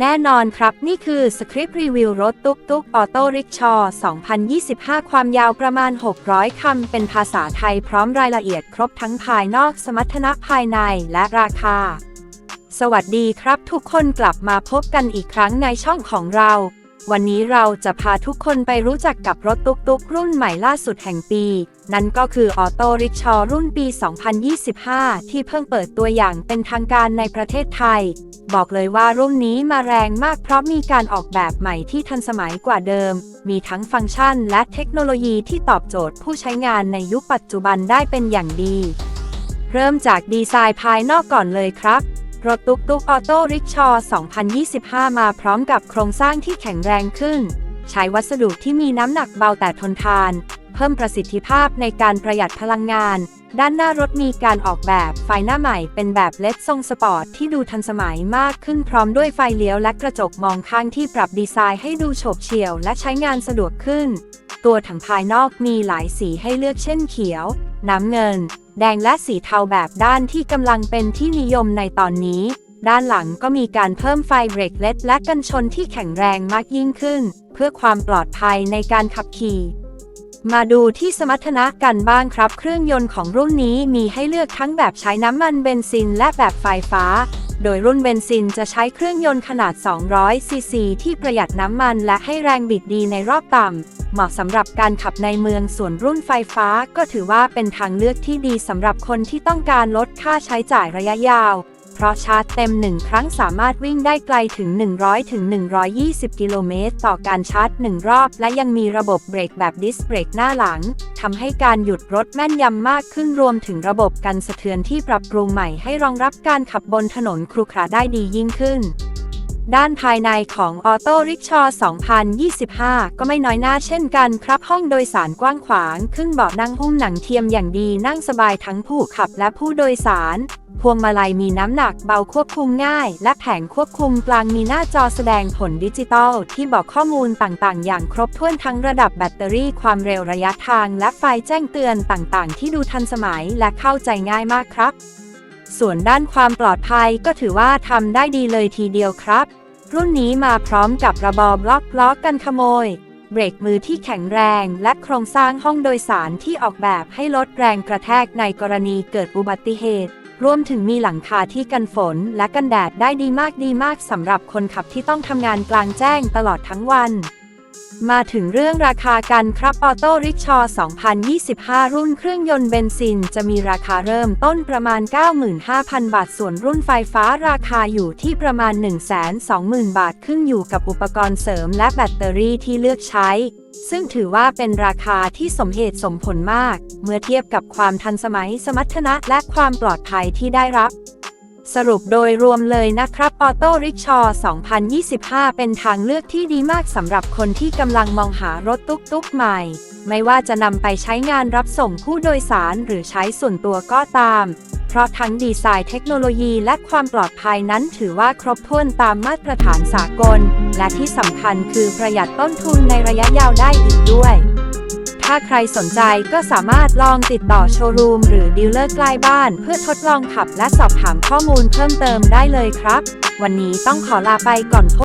แน่นอนครับ นี่คือสคริปต์รีวิวรถตุ๊กตุ๊กออโต้ริกชอ 2025 ความยาวประมาณ 600 คำ เป็นภาษาไทยพร้อมรายละเอียดครบทั้งภายนอกสมรรถนะภายในและราคา สวัสดีครับทุกคนกลับมาพบกันอีกครั้งในช่องของเรา วันนี้เราจะพาทุกคนไปรู้จักกับรถตุ๊กตุ๊กรุ่นใหม่ล่าสุดแห่งปี นั่นก็คือออโต้ริกชอรุ่นปี 2025 ที่เพิ่งเปิดตัวอย่างเป็นทางการในประเทศไทย บอกเลยว่ารุ่นนี้มาแรงมากเพราะมีการออกแบบใหม่ที่ทันสมัยกว่าเดิม มีทั้งฟังก์ชันและเทคโนโลยีที่ตอบโจทย์ผู้ใช้งานในยุคปัจจุบันได้เป็นอย่างดี เริ่มจากดีไซน์ภายนอกก่อนเลยครับรถตุ๊กตุ๊กออโต้ริกชอ 2025 มาพร้อมกับโครงสร้างที่แข็งแรงขึ้น ใช้วัสดุที่มีน้ำหนักเบาแต่ทนทาน เพิ่มประสิทธิภาพในการประหยัดพลังงาน ด้านหน้ารถมีการออกแบบไฟหน้าใหม่เป็นแบบเลดทรงสปอร์ตที่ดูทันสมัยมากขึ้นพร้อมด้วยไฟเลี้ยวและกระจกมองข้างที่ปรับดีไซน์ให้ดูโฉบเฉี่ยวและใช้งานสะดวกขึ้น ตัวถังภายนอกมีหลายสีให้เลือกเช่นเขียว น้ำเงิน แดงและสีเทาแบบด้านที่กำลังเป็นที่นิยมในตอนนี้ ด้านหลังก็มีการเพิ่มไฟเบรกเลดและกันชนที่แข็งแรงมากยิ่งขึ้น เพื่อความปลอดภัยในการขับขี่ มาดูที่สมรรถนะกันบ้างครับ เครื่องยนต์ของรุ่นนี้มีให้เลือกทั้งแบบใช้น้ำมันเบนซินและแบบไฟฟ้า โดยรุ่นเบนซินจะใช้เครื่องยนต์ขนาด 200 ซีซี ที่ประหยัดน้ำมันและให้แรงบิดดีในรอบต่ำ เหมาะสำหรับการขับในเมืองส่วนรุ่นไฟฟ้า ก็ถือว่าเป็นทางเลือกที่ดีสำหรับคนที่ต้องการลดค่าใช้จ่ายระยะยาว เพราะชาร์จเต็ม 1 ครั้งสามารถวิ่งได้ไกลถึง 100 ถึง 120 กิโลเมตร ต่อการชาร์จ 1 รอบ และยังมีระบบเบรกแบบดิสเบรกหน้าหลังทำให้การหยุดรถแม่นยำมากขึ้นรวมถึงระบบกันสะเทือนที่ปรับปรุงใหม่ให้รองรับการขับบนถนนครุขระได้ดียิ่งขึ้น ด้านภายในของออโต้ริกชอ 2025 ก็ไม่น้อยหน้าเช่นกันครับห้องโดยสารกว้างขวางขึ้นเบาะนั่งหุ้มหนังเทียมอย่างดีนั่งสบายทั้งผู้ขับและผู้โดยสาร พวงมาลัยมีน้ำหนักเบาควบคุมง่าย และแผงควบคุมกลางมีหน้าจอแสดงผลดิจิตอลที่บอกข้อมูลต่างๆ อย่างครบถ้วนทั้งระดับแบตเตอรี่ความเร็วระยะทางและไฟแจ้งเตือนต่างๆ ที่ดูทันสมัยและเข้าใจง่ายมากครับส่วนด้านความปลอดภัยก็ถือว่าทำได้ดีเลยทีเดียวครับ รุ่นนี้มาพร้อมกับระบอบล็อกล้อกันขโมย เบรกมือที่แข็งแรงและโครงสร้างห้องโดยสารที่ออกแบบให้ลดแรงกระแทกในกรณีเกิดอุบัติเหตุ รวมถึงมีหลังคาที่กันฝนและกันแดดได้ดีมากดีมากสำหรับคนขับที่ต้องทำงานกลางแจ้งตลอดทั้งวัน มาถึงเรื่องราคากันครับออโต้ริกชอ 2025 รุ่นเครื่องยนต์เบนซิน จะมีราคาเริ่มต้นประมาณ 95,000 บาท ส่วนรุ่นไฟฟ้าราคาอยู่ที่ประมาณ 120,000 บาท ขึ้นอยู่กับอุปกรณ์เสริมและแบตเตอรี่ที่เลือกใช้ ซึ่งถือว่าเป็นราคาที่สมเหตุสมผลมาก เมื่อเทียบกับความทันสมัยสมรรถนะและความปลอดภัยที่ได้รับ สรุปโดยรวมเลยนะครับออโต้ริกชอ 2025 เป็นทางเลือกที่ดีมากสำหรับคนที่กำลังมองหารถตุ๊กๆใหม่ ไม่ว่าจะนำไปใช้งานรับส่งผู้โดยสารหรือใช้ส่วนตัวก็ตาม เพราะทั้งดีไซน์เทคโนโลยีและความปลอดภัยนั้นถือว่าครบถ้วนตามมาตรฐานสากล และที่สำคัญคือประหยัดต้นทุนในระยะยาวได้อีกด้วย ถ้าใครสนใจก็สามารถลองติดต่อโชว์รูมหรือดีลเลอร์ใกล้บ้าน เพื่อทดลองขับและสอบถามข้อมูลเพิ่มเติมได้เลยครับ วันนี้ต้องขอลาไปก่อนพบ